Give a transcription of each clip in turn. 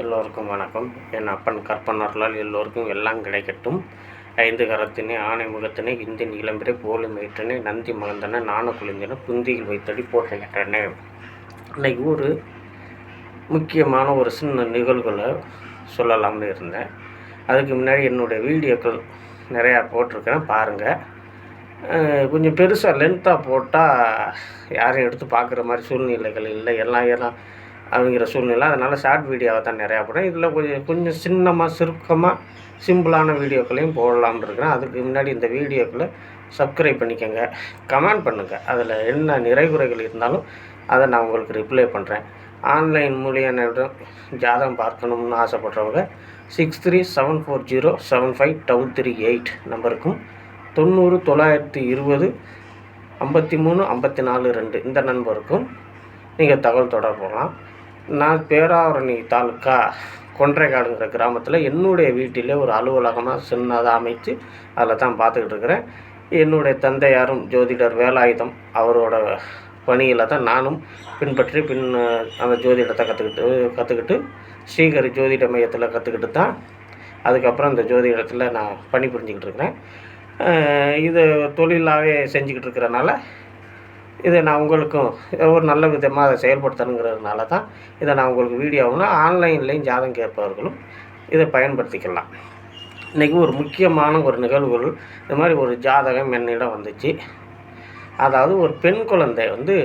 எல்லோருக்கும் வணக்கம். என் அப்பன் கற்பனர்களால் எல்லோருக்கும் எல்லாம் கிடைக்கட்டும். ஐந்து கரத்தினை ஆணை முகத்தினை இந்தி நீளம்பிரை போலி மயிற்றினை நந்தி மகந்தன நாண குளிந்தன புந்தியில் வைத்தடி போற்றுகின்றன. இன்னைக்கு ஒரு முக்கியமான ஒரு சின்ன நிகழ்வுகளை சொல்லலாம்னு இருந்தேன். அதுக்கு முன்னாடி என்னுடைய வீடியோக்கள் நிறையா போட்டிருக்கேன் பாருங்கள் கொஞ்சம் பெருசாக லென்த்தாக போட்டால் யாரும் எடுத்து பார்க்குற மாதிரி சூழ்நிலைகள் இல்லை. எல்லாம் எல்லாம் அப்படிங்கிற சூழ்நிலை. அதனால் ஷார்ட் வீடியோவை தான் நிறையா போடுறேன். இதில் கொஞ்சம் கொஞ்சம் சின்னமாக சுருக்கமாக சிம்பிளான வீடியோக்களையும் போடலாம்னு இருக்கிறேன். அதுக்கு முன்னாடி இந்த வீடியோக்களை சப்ஸ்கிரைப் பண்ணிக்கோங்க. கமெண்ட் பண்ணுங்கள் அதில் என்ன நிறைகுறைகள் இருந்தாலும் அதை நான் உங்களுக்கு ரிப்ளை பண்ணுறேன் ஆன்லைன் மூலியம் ஜாதகம் பார்க்கணும்னு ஆசைப்படுறவங்க six three seven four zero seven five double three eight நம்பருக்கும் தொண்ணூறு தொள்ளாயிரத்தி இருபது ஐம்பத்தி மூணு ஐம்பத்தி நாலு ரெண்டு இந்த நண்பருக்கும் நீங்கள் தகவல் தொடர்புலாம் நான் பேராவரணி தாலுக்கா கொன்றைக்காடுங்கிற கிராமத்தில் என்னுடைய வீட்டிலே ஒரு அலுவலகமாக சின்னதாக அமைத்து அதில் தான் பார்த்துக்கிட்டு இருக்கிறேன். என்னுடைய தந்தையாரும் ஜோதிடர் வேலாயுதம் அவரோட பணியில் தான் நானும் பின்பற்றி பின் அந்த ஜோதிடத்தை கற்றுக்கிட்டு கற்றுக்கிட்டு ஸ்ரீகரி ஜோதிட மையத்தில் கற்றுக்கிட்டு தான் அதுக்கப்புறம் இந்த ஜோதிடத்தில் நான் பணி புரிஞ்சுக்கிட்டு இருக்கிறேன் இது தொழிலாகவே செஞ்சுக்கிட்டு இருக்கிறனால இதை நான் உங்களுக்கும் ஒரு நல்ல விதமாக அதை செயல்படுத்தணுங்கிறதுனால தான் இதை நான் உங்களுக்கு வீடியோவுனா ஆன்லைன்லேயும் ஜாதகம் கேட்பவர்களும் இதை பயன்படுத்திக்கலாம். இன்றைக்கி ஒரு முக்கியமான ஒரு நிகழ்வுகள் இந்த மாதிரி ஒரு ஜாதகம் என்னிடம் வந்துச்சு. அதாவது ஒரு பெண் குழந்தை வந்து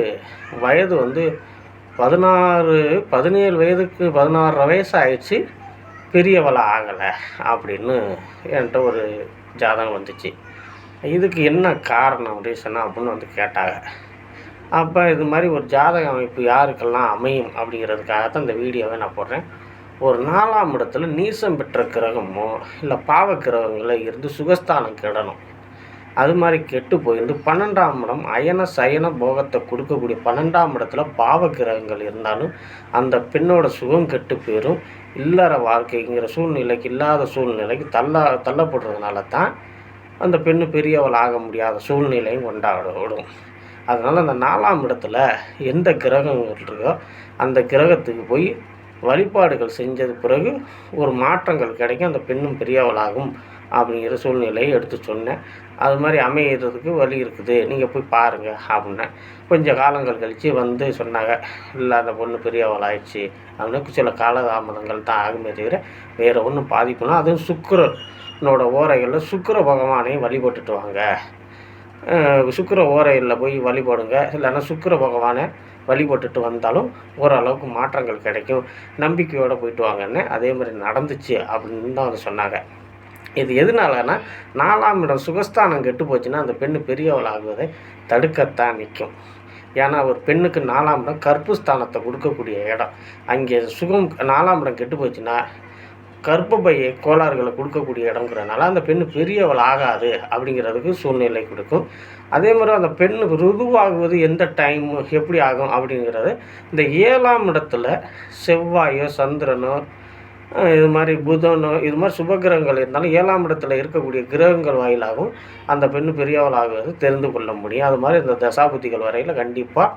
வயது வந்து பதினாறு பதினேழு வயதுக்கு பதினாறு வயசு ஆயிடுச்சு பெரியவளை ஆகலை அப்படின்னு என்கிட்ட ஒரு ஜாதகம் வந்துச்சு. இதுக்கு என்ன காரணம் ரீசனா அப்படின்னு வந்து கேட்டாங்க. அப்போ இது மாதிரி ஒரு ஜாதக அமைப்பு யாருக்கெல்லாம் அமையும் அப்படிங்கிறதுக்காக தான் இந்த வீடியோவை நான் போடுறேன். ஒரு நாலாம் இடத்துல நீசம் பெற்ற கிரகமோ இல்லை பாவ கிரகங்களோ இருந்து சுகஸ்தானம் கெடணும். அது மாதிரி கெட்டு போயிருந்து பன்னெண்டாம் இடம் அயன சயன போகத்தை கொடுக்கக்கூடிய பன்னெண்டாம் இடத்துல பாவ கிரகங்கள் இருந்தாலும் அந்த பெண்ணோட சுகம் கெட்டு போயிடும் இல்லற வாழ்க்கைங்கிற சூழ்நிலைக்கு இல்லாத சூழ்நிலைக்கு தள்ள தள்ளப்படுறதுனால தான் அந்த பெண்ணு பெரியவள் ஆக முடியாத சூழ்நிலையும் கொண்டாடும் அதனால் அந்த நாலாம் இடத்துல எந்த கிரகங்கள் இருக்கோ அந்த கிரகத்துக்கு போய் வழிபாடுகள் செஞ்சது பிறகு ஒரு மாற்றங்கள் கிடைக்கும். அந்த பெண்ணும் பெரியவளாகும் அப்படிங்கிற சூழ்நிலையை எடுத்து சொன்னேன். அது மாதிரி அமையிறதுக்கு வழி இருக்குது. நீங்கள் போய் பாருங்கள் அப்படின்னேன். கொஞ்சம் காலங்கள் கழித்து வந்து சொன்னாங்க இல்லை அந்த பொண்ணு பெரியவள் ஆயிடுச்சு அப்படின்னு சில காலதாமதங்கள் தான் ஆகுமே தவிர வேறு ஒன்றும் பாதிப்புனா அதுவும் சுக்கிரனோட ஓரைகளில் சுக்கர பகவானையும் வழிபட்டுட்டு வாங்க. சுக்கிர ஓரையில் போய் வழிபடுங்க. இல்லைன்னா சுக்கிர பகவானை வழிபட்டுட்டு வந்தாலும் ஓரளவுக்கு மாற்றங்கள் கிடைக்கும். நம்பிக்கையோடு போயிட்டு வாங்கன்னு அதே மாதிரி நடந்துச்சு அப்படின்னு தான் வந்து சொன்னாங்க. இது எதனாலன்னா நாலாம் இடம் சுகஸ்தானம் கெட்டு போச்சுன்னா அந்த பெண்ணு பெரியவள் ஆகுவதை தடுக்கத்தான் நிற்கும் ஏன்னா ஒரு பெண்ணுக்கு நாலாம் இடம் கற்பு ஸ்தானத்தை கொடுக்கக்கூடிய இடம். அங்கே சுகம் நாலாம் இடம் கெட்டு போச்சுன்னா கர்ப்பப்பைய கோளாறுகளை கொடுக்கக்கூடிய இடங்கிறனால அந்த பெண் பெரியவள் ஆகாது அப்படிங்கிறதுக்கு சூழ்நிலை கொடுக்கும். அதே மாதிரி அந்த பெண்ணுக்கு ருதுவாகுவது எந்த டைம் எப்படி ஆகும் அப்படிங்கிறது இந்த ஏழாம் இடத்துல செவ்வாயோ சந்திரனோ இது மாதிரி புதனோ இது மாதிரி சுபகிரகங்கள் இருந்தாலும் ஏழாம் இடத்துல இருக்கக்கூடிய கிரகங்கள் வாயிலாகவும் அந்த பெண்ணு பெரியவள் ஆகுவது தெரிந்து கொள்ள முடியும். அது மாதிரி இந்த தசாபுத்திகள் வரையில் கண்டிப்பாக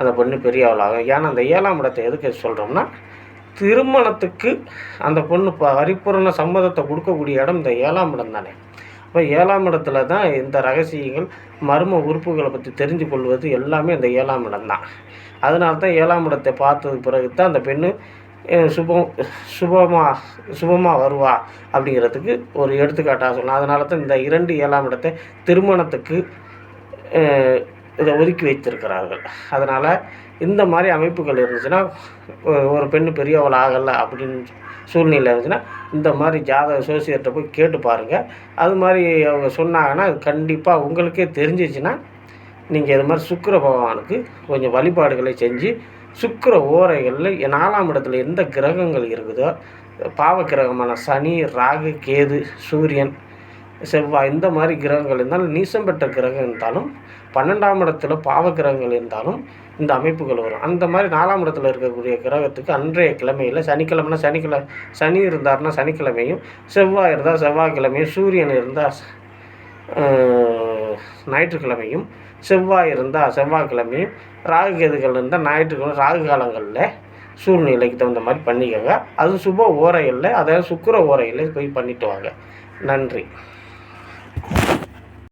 அந்த பெண்ணு பெரியவள் ஆகும். ஏன்னா அந்த ஏழாம் இடத்தை எதுக்கு சொல்கிறோம்னா திருமணத்துக்கு அந்த பொண்ணு இப்போ பரிபூரண சம்மதத்தை கொடுக்கக்கூடிய இடம் இந்த ஏழாம் இடம் தானே. அப்போ ஏழாம் இடத்துல தான் இந்த ரகசியங்கள் மர்ம உறுப்புகளை பற்றி தெரிஞ்சு கொள்வது எல்லாமே இந்த ஏழாம் இடம் தான். அதனால தான் ஏழாம் இடத்தை பார்த்தது பிறகு தான் அந்த பெண்ணு சுபம் சுபமாக சுபமாக வருவா அப்படிங்கிறதுக்கு ஒரு எடுத்துக்காட்டாக சொல்லலாம். அதனால தான் இந்த இரண்டு ஏழாம் இடத்தை திருமணத்துக்கு இதை ஒதுக்கி வைத்திருக்கிறார்கள். அதனால் இந்த மாதிரி அமைப்புகள் இருந்துச்சுன்னா ஒரு பெண்ணு பெரியவள் ஆகலை அப்படின்னு சூழ்நிலை இருந்துச்சுன்னா இந்த மாதிரி ஜாதக சோசியர்கிட்ட போய் கேட்டு பாருங்கள் அது மாதிரி அவங்க சொன்னாங்கன்னா அது கண்டிப்பாக உங்களுக்கே தெரிஞ்சிச்சுன்னா நீங்கள் இது மாதிரி சுக்கர பகவானுக்கு கொஞ்சம் வழிபாடுகளை செஞ்சு சுக்கர ஓரைகளில் நாலாம் இடத்துல எந்த கிரகங்கள் இருக்குதோ பாவ கிரகமான சனி ராகு கேது சூரியன் செவ்வாய் இந்த மாதிரி கிரகங்கள் இருந்தாலும் நீசம் பெற்ற கிரகம் இருந்தாலும் பன்னெண்டாம் இடத்துல பாவ கிரகங்கள் இருந்தாலும் இந்த அமைப்புகள் வரும். அந்த மாதிரி நாலாம் இடத்துல இருக்கக்கூடிய கிரகத்துக்கு அன்றைய கிழமையில் சனிக்கிழமைனா சனிக்கிழமை சனி இருந்தாருன்னா சனிக்கிழமையும் செவ்வாய் இருந்தால் செவ்வாய்க்கிழமையும் சூரியன் இருந்தால் ஞாயிற்றுக்கிழமையும் செவ்வாய் இருந்தால் செவ்வாய்க்கிழமையும் ராகு கேதுகள் இருந்தால் ஞாயிற்றுக்கிழமை ராகு காலங்களில் சூழ்நிலைக்கு தகுந்த மாதிரி பண்ணிக்கோங்க. அது சுப ஓரையில் அதாவது சுக்கிர ஓரையில் போய் பண்ணிட்டு வாங்க. நன்றி.